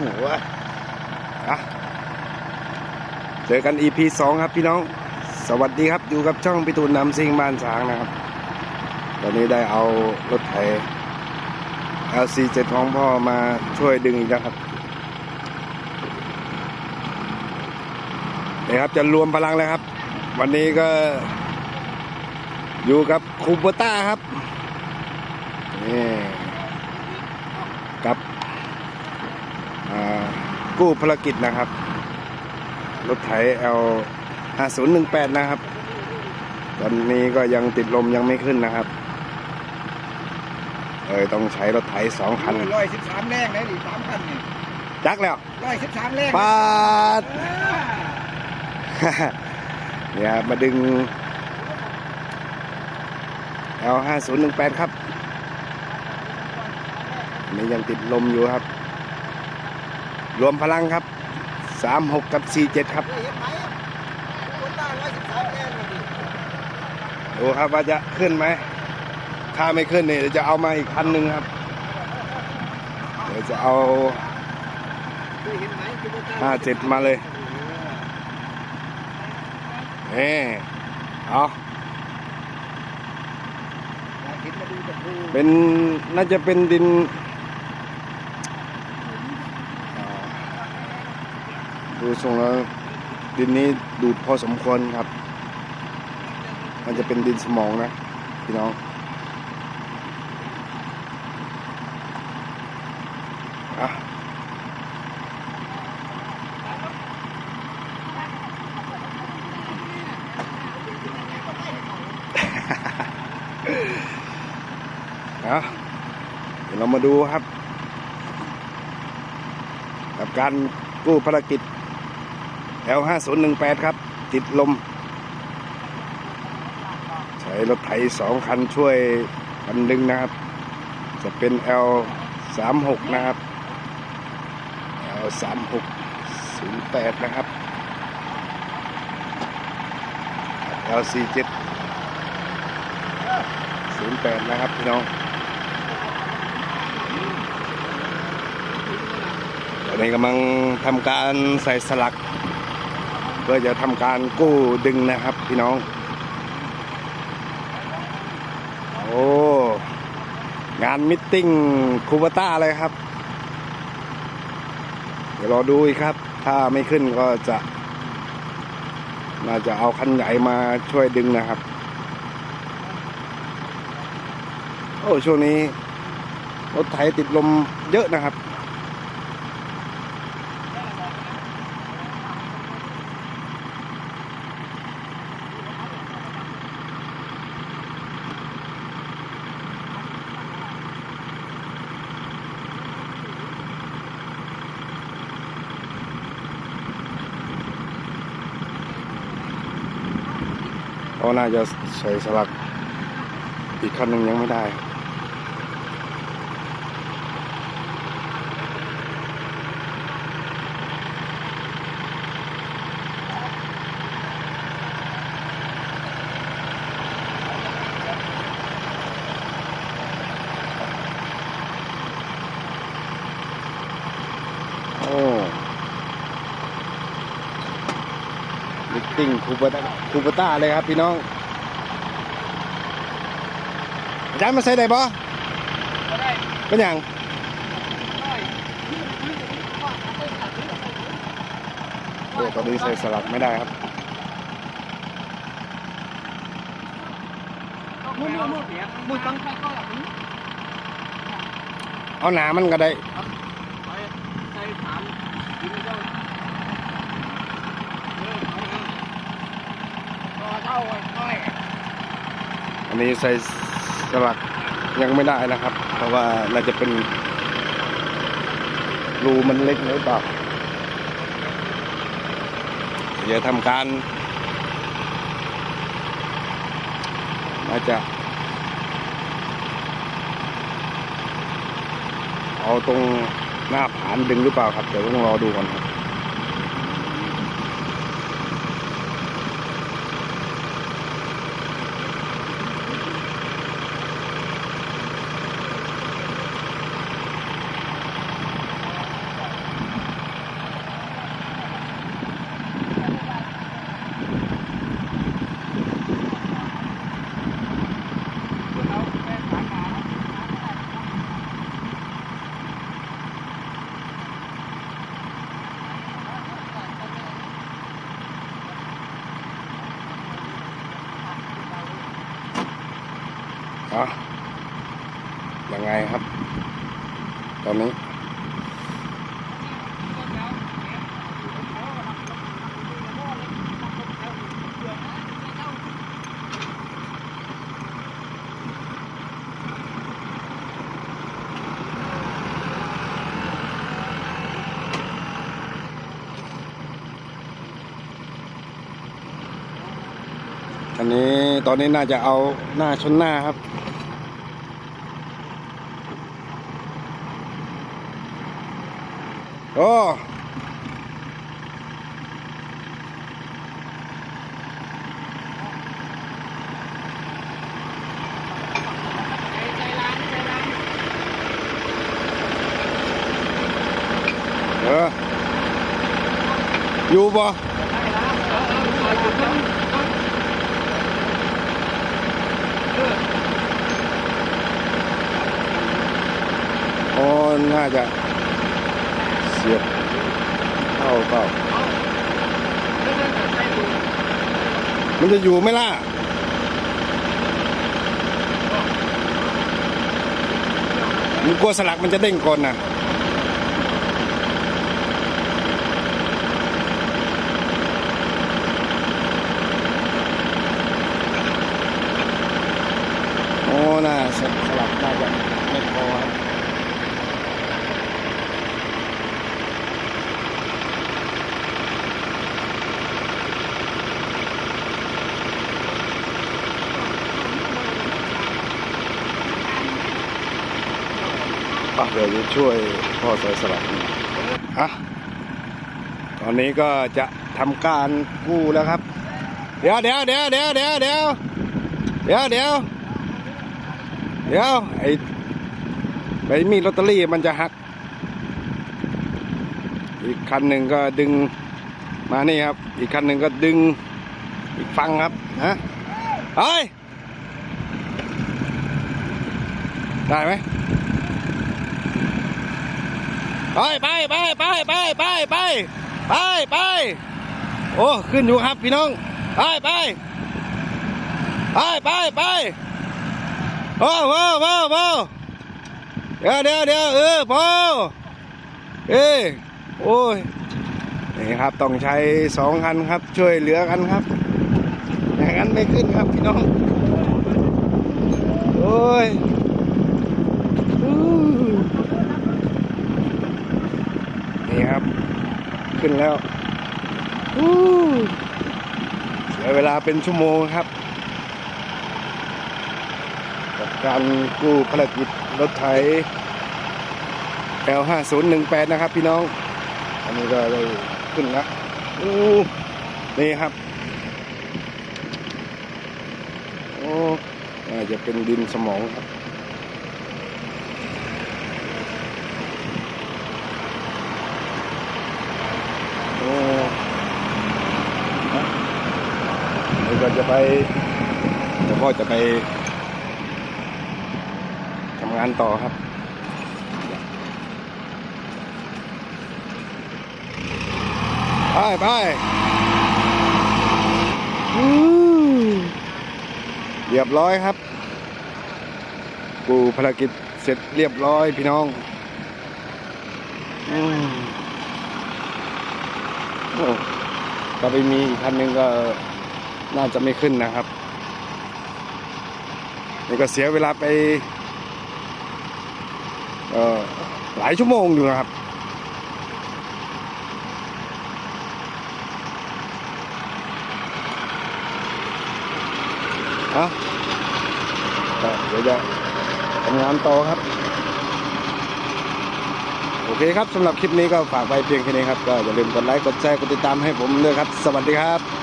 หอะเจอกัน EP สองครับพี่น้อง สวัสดีครับอยู่กับช่องพิทูลนำซิงบ้านช้างนะครับ ตอนนี้ได้เอารถไถ LC7 ของพ่อมาช่วยดึงอีกแล้วครับนี่ครับจะรวมพลังเลยครับ วันนี้ก็อยู่กับคูโบต้าครับนี่กับอ่า กู้ภารกิจนะครับ รถไถ L 5018 นะครับ ตอนนี้ก็ยังติดลมยังไม่ขึ้นนะครับ เออต้องใช้รถไถสองคันร้อยสิบสามแรงเลยดิสามพันนี่จักแล้วร้อยสิบสามแรงปาดเนี่ยครับมาดึง L 5018 ครับนี่ยังติดลมอยู่ครับ รวมพลังครับ36กับ47ครับเห็นไหมคนได้ร้อยสิบสามแรงเลยดิดูครับว่าจะขึ้นไหม ถ้าไม่ขึ้นเนี่ยจะเอามาอีกคันหนึ่งครับ เดี๋ยวจะเอาห้าเจ็ดมาเลยเอาอยากเห็นมาเป็นน่าจะเป็นดินอ่า ดูทรงแล้วดินนี้ดูดพอสมควรครับ มันจะเป็นดินสมองนะ พี่น้องอะเอาเดี๋ยวเรามาดูครับ กับการกู้ภารกิจ L 5 0 1 8ครับ ติดลม ใช้รถไถสองคันช่วยกันดึงนะครับ จะเป็น L 3 6นะครับ L 3 6 0 8นะครับ L 4 7 08นะครับพี่น้องตอนนี้กำลังทำการใส่สลัก เพื่อจะทำการกู้ดึงนะครับ พี่น้อง โอ้งานมิทติ้งคูบาต้าเลยครับ เดี๋ยวรอดูอีกครับ ถ้าไม่ขึ้นก็จะ น่าจะเอาคันใหญ่มาช่วยดึงนะครับ โอ้ช่วงนี้รถไถติดลมเยอะนะครับ น่าจะใส่สลักอีกคันหนึ่งยังไม่ได้ ตติ้งคูปต้าคูปต้าเลยครับพี่น้องอาจารย์มาใส่ได้บ่เป็นอย่างโอ้ตอนนี้ใส่สลักไม่ได้ครับมือมือมือมือตั้งใจก็แบบนี้เอาหนามันก็ได้ ไปใส่ฐานยิงเจ้าเออเอันนี้ใส่สลักยังไม่ได้นะครับ เพราะว่าน่าจะเป็น รูมันเล็กหรือเปล่าเดี๋ยวทำการน่าจะ เอาตรงหน้าผานดึงหรือเปล่าครับ เดี๋ยวต้องรอดูก่อนครับ อยังไงครับ ตอนนี้อันนี้ตอนนี้น่าจะเอาหน้าชนหน้าครับ đó đó vô bò ôn ha dạ. เสียบเข้าเปล่ามันจะอยู่ไหมล่ะมันกลัวสลักมันจะเด้งก่อนนะโอ้น่าสสลักน่าจะไม่พอครับ อะเดี๋ยวจะช่วยพ่อใส่สลักฮะตอนนี้ก็จะทำการกู้แล้วครับ เดี๋ยวเดี๋ยวเดี๋ยวเดี๋ยวเดี๋ยวเดี๋ยวเดี๋ยวเดี๋ยวเดี๋ยวไอ้ใบมีลอตเตอรี่มันจะหัก อีกคันหนึ่งก็ดึงมานี่ครับ อีกคันหนึ่งก็ดึงอีกฟังครับฮะเฮ้ยได้ไหม ไปไปไปไปไปไปไปไปไปโอ้ขึ้นอยู่ครับพี่น้องไปไปไปไปไปโอ้โหโอ้โหเดี๋ยวเดี๋ยวเดี๋ยวเออพอเอ้โอ้ยนี่ครับต้องใช้สองคันครับ ช่วยเหลือกันครับอย่างนั้นไม่ขึ้นครับพี่น้องโอ้ย นี่ครับ ขึ้นแล้วอู้เสียเวลาเป็นชั่วโมงครับกับการกู้ภารกิจรถไถ L5018 นะครับพี่น้อง อันนี้ก็ได้ขึ้นแล้วอู้นี่ครับ โอ้น่าจะเป็นดินสมองครับ โอ้นี่ก็จะ ไปเดี๋ยวพ่อจะไปทำงานต่อครับไปไปเรียบร้อยครับ กูภารกิจเสร็จเรียบร้อยพี่น้องอก็ไปมีอีกคันหนึ่งก็ น่าจะไม่ขึ้นนะครับนี่ก็เสียเวลาไปหลายชั่วโมงอยู่นะครับ เอาเดี๋ยวจะทำงานต่อครับ โอเคครับสำหรับคลิปนี้ก็ฝากไว้เพียงแค่นี้ครับ ก็อย่าลืมกดไลค์ กดแชร์ กดติดตามให้ผมด้วยครับ สวัสดีครับ